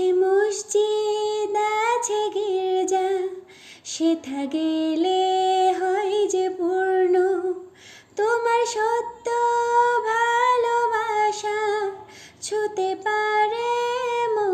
সে মসজিদ আছে গির্জা, সে গেলে হয় যে পূর্ণ। তোমার সত্য ভালোবাসা ছুতে পারে মন